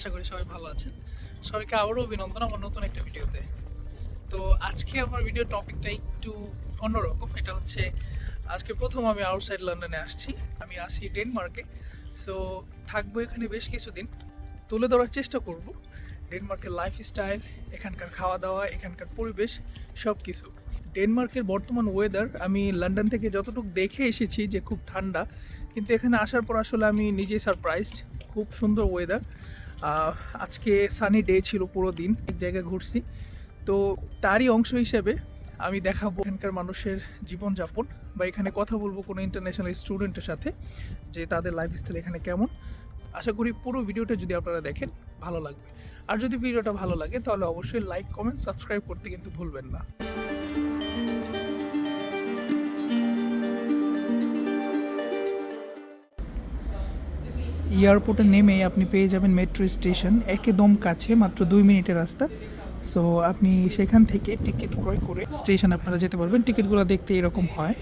আশা করি সবাই ভালো আছেন। সবাইকে আবারও অভিনন্দন আমার নতুন একটা ভিডিওতে। তো আজকে আমার ভিডিও টপিকটা একটু অন্যরকম। এটা হচ্ছে, আজকে প্রথম আমি আউটসাইড লন্ডনে আসছি। আমি আসি ডেনমার্কে সো থাকব এখানে বেশ কিছুদিন। তুলে ধরার চেষ্টা করব। ডেনমার্কের লাইফস্টাইল এখানকার খাওয়া দাওয়া এখানকার পরিবেশ সব কিছু ডেনমার্কের বর্তমান ওয়েদার আমি লন্ডন থেকে যতটুকু দেখে এসেছি যে খুব ঠান্ডা, কিন্তু এখানে আসার পর আসলে আমি নিজেই সারপ্রাইজড খুব সুন্দর ওয়েদার আজকে সানি ডে ছিল পুরো দিন, এক জায়গায় ঘুরছি। তো তারই অংশ হিসেবে আমি দেখাবো এখানকার মানুষের জীবনযাপন বা এখানে কথা বলব কোনো ইন্টারন্যাশনাল স্টুডেন্টের সাথে যে তাদের লাইফস্টাইল এখানে কেমন। আশা করি পুরো ভিডিওটা যদি আপনারা দেখেন, ভালো লাগবে। আর যদি ভিডিওটা ভালো লাগে, তাহলে অবশ্যই লাইক কমেন্ট সাবস্ক্রাইব করতে কিন্তু ভুলবেন না। এয়ারপোর্টে নেমে আপনি পেয়ে যাবেন মেট্রো স্টেশন, একদম কাছে, মাত্র দুই মিনিটের রাস্তা। সো আপনি সেখান থেকে টিকিট ক্রয় করে স্টেশন আপনারা যেতে পারবেন। টিকিটগুলো দেখতে এরকম হয়।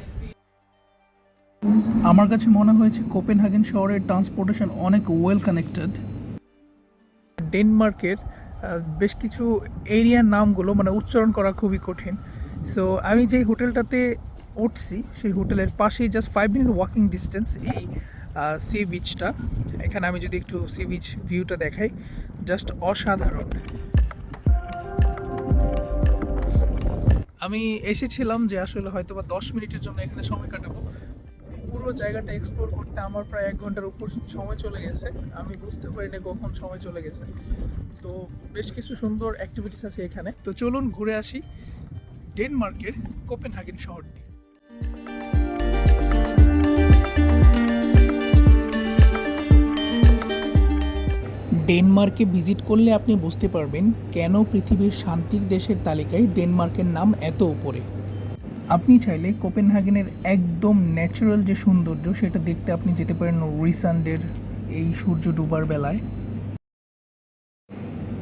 আমার কাছে মনে হয়েছে কোপেনহাগেন শহরের ট্রান্সপোর্টেশন অনেক ওয়েল কানেক্টেড ডেনমার্কের বেশ কিছু এরিয়ার নামগুলো মানে উচ্চারণ করা খুবই কঠিন। সো আমি যেই হোটেলটাতে উঠছি, সেই হোটেলের পাশেই just five minute walking distance এই সি বিচটা এখানে আমি যদি একটু সি বিচ ভিউটা দেখাই জাস্ট অসাধারণ। আমি এসেছিলাম যে আসলে হয়তো বা দশ মিনিটের জন্য এখানে সময় কাটাবো। পুরো জায়গাটা এক্সপ্লোর করতে আমার প্রায় এক ঘণ্টার উপর সময় চলে গেছে। আমি বুঝতে পারিনি কখন সময় চলে গেছে। তো বেশ কিছু সুন্দর অ্যাক্টিভিটিস আছে এখানে। তো চলুন ঘুরে আসি। ডেনমার্কের কোপেনহাগেন শহরটি। ডেনমার্কে ভিজিট করলে আপনি বুঝতে পারবেন কেন পৃথিবীর শান্তির দেশের তালিকায় ডেনমার্কের নাম এত উপরে। আপনি চাইলে কোপেনহাগেনের একদম ন্যাচারাল যে সৌন্দর্য, সেটা দেখতে আপনি যেতে পারেন রিসান্ডের এই সূর্য ডুবার বেলায়।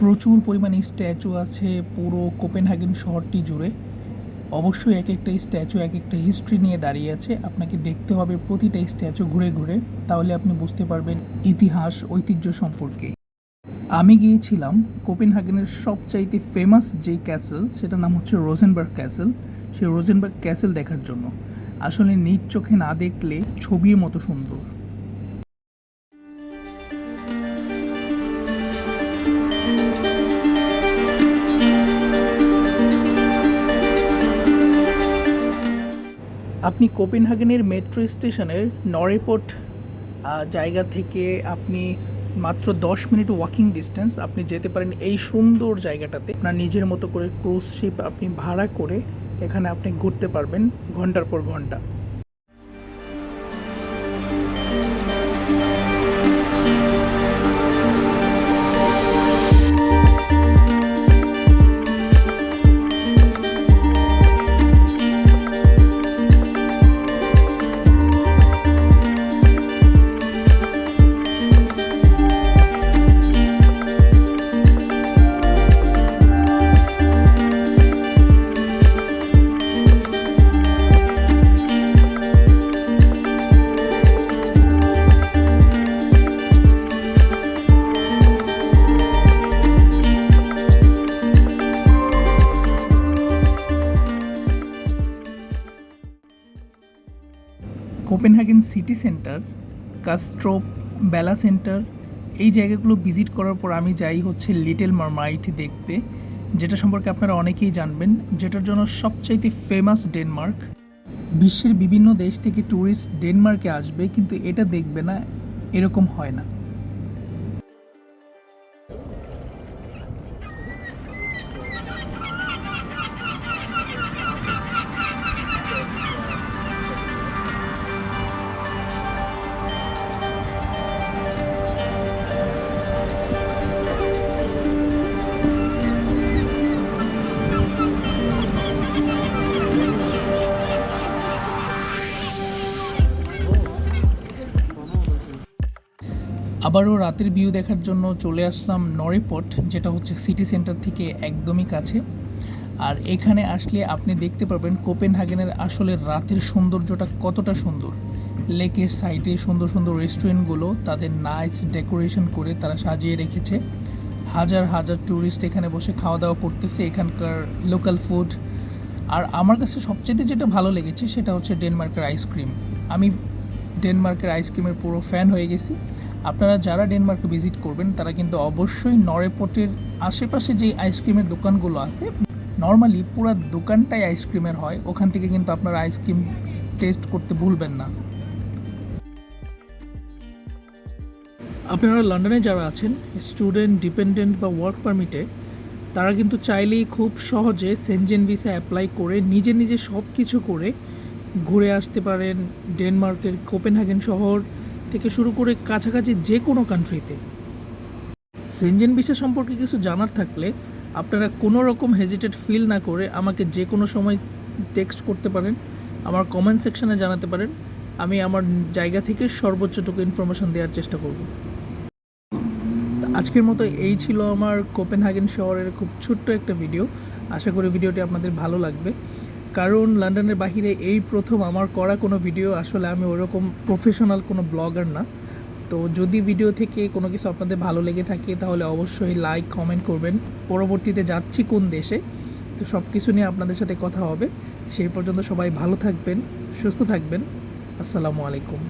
প্রচুর পরিমাণে স্ট্যাচু আছে পুরো কোপেনহাগেন শহরটি জুড়ে। অবশ্যই এক একটা স্ট্যাচু, এক একটা হিস্ট্রি নিয়ে দাঁড়িয়ে আছে। আপনাকে দেখতে হবে প্রতিটা স্ট্যাচু ঘুরে ঘুরে, তাহলে আপনি বুঝতে পারবেন ইতিহাস, ঐতিহ্য সম্পর্কে। আমি গিয়েছিলাম কোপেনহাগেনের সবচাইতে ফেমাস যে ক্যাসেল সেটার নাম হচ্ছে রোজেনবার্গ ক্যাসেল সেই রোজেনবার্গ ক্যাসেল দেখার জন্য। আসলে নিজ চোখে না দেখলে ছবির মতো সুন্দর। আপনি কোপেনহাগেনের মেট্রো স্টেশনের নরেপোর্ট জায়গা থেকে আপনি মাত্র দশ মিনিট ওয়াকিং ডিস্টেন্স আপনি যেতে পারেন এই সুন্দর জায়গাটাতে। আপনার নিজের মতো করে ক্রুজ শিপ আপনি ভাড়া করে এখানে আপনি ঘুরতে পারবেন ঘণ্টার পর ঘণ্টা। Copenhagen city centre Kastrup Bella centre, এই জায়গাগুলো ভিজিট করার পর আমি যাই হচ্ছে লিটল মারমাইট দেখতে, যেটা সম্পর্কে আপনারা অনেকেই জানবেন, যেটার জন্য সবচাইতে ফেমাস ডেনমার্ক বিশ্বের বিভিন্ন দেশ থেকে ট্যুরিস্ট ডেনমার্কে আসবে, কিন্তু এটা দেখবে না, এরকম হয় না। আবারও রাতের ভিউ দেখার জন্য চলে আসলাম নরেপট যেটা হচ্ছে সিটি সেন্টার থেকে একদমই কাছে। আর এখানে আসলে আপনি দেখতে পারবেন কোপেনহাগেনের আসলে রাতের সৌন্দর্যটা কতটা সুন্দর। লেকের সাইডে সুন্দর সুন্দর রেস্টুরেন্টগুলো তাদের নাইস ডেকোরেশন করে তারা সাজিয়ে রেখেছে। হাজার হাজার ট্যুরিস্ট এখানে বসে খাওয়া দাওয়া করতেছে এখানকার লোকাল ফুড আর আমার কাছে সবচেয়ে যেটা ভালো লেগেছে সেটা হচ্ছে ডেনমার্কের আইসক্রিম আমি ডেনমার্কের আইসক্রিমের পুরো ফ্যান হয়ে গেছি। আপনারা যারা ডেনমার্কে ভিজিট করবেন, তারা কিন্তু অবশ্যই নরেপটের আশেপাশে যে আইসক্রিমের দোকানগুলো আছে নর্মালি পুরো দোকানটাই আইসক্রিমের হয়। ওখান থেকে কিন্তু আপনারা আইসক্রিম টেস্ট করতে ভুলবেন না। আপনারা লন্ডনে যারা আছেন স্টুডেন্ট ডিপেন্ডেন্ট বা ওয়ার্ক পারমিটে তারা কিন্তু চাইলেই খুব সহজে সেনজেন ভিসা অ্যাপ্লাই করে নিজে নিজে সব কিছু করে ঘুরে আসতে পারেন ডেনমার্কের কোপেনহাগেন শহর থেকে শুরু করে কাছাকাছি যে কোনো কান্ট্রিতে সেনজেন ভিসা সম্পর্কে কিছু জানার থাকলে আপনারা কোনো রকম হেজিটেট ফিল না করে আমাকে যে কোনো সময় টেক্সট করতে পারেন, আমার কমেন্ট সেকশনে জানাতে পারেন। আমি আমার জায়গা থেকে সর্বোচ্চটুকু ইনফরমেশন দেওয়ার চেষ্টা করব। আজকের মতো এই ছিল আমার কোপেনহাগেন শহরের খুব ছোট্ট একটা ভিডিও আশা করি ভিডিওটি আপনাদের ভালো লাগবে। কারণ লন্ডনের বাহিরে এই প্রথম আমার করা কোনো ভিডিও, আসলে আমি ওরকম প্রফেশনাল কোনো ব্লগার না। তো যদি ভিডিও থেকে কোনো কিছু আপনাদের ভালো লেগে থাকে, তাহলে অবশ্যই লাইক কমেন্ট করবেন। পরবর্তীতে যাচ্ছি কোন দেশে, তো সব কিছু নিয়ে আপনাদের সাথে কথা হবে। সেই পর্যন্ত সবাই ভালো থাকবেন, সুস্থ থাকবেন। আসসালামু আলাইকুম।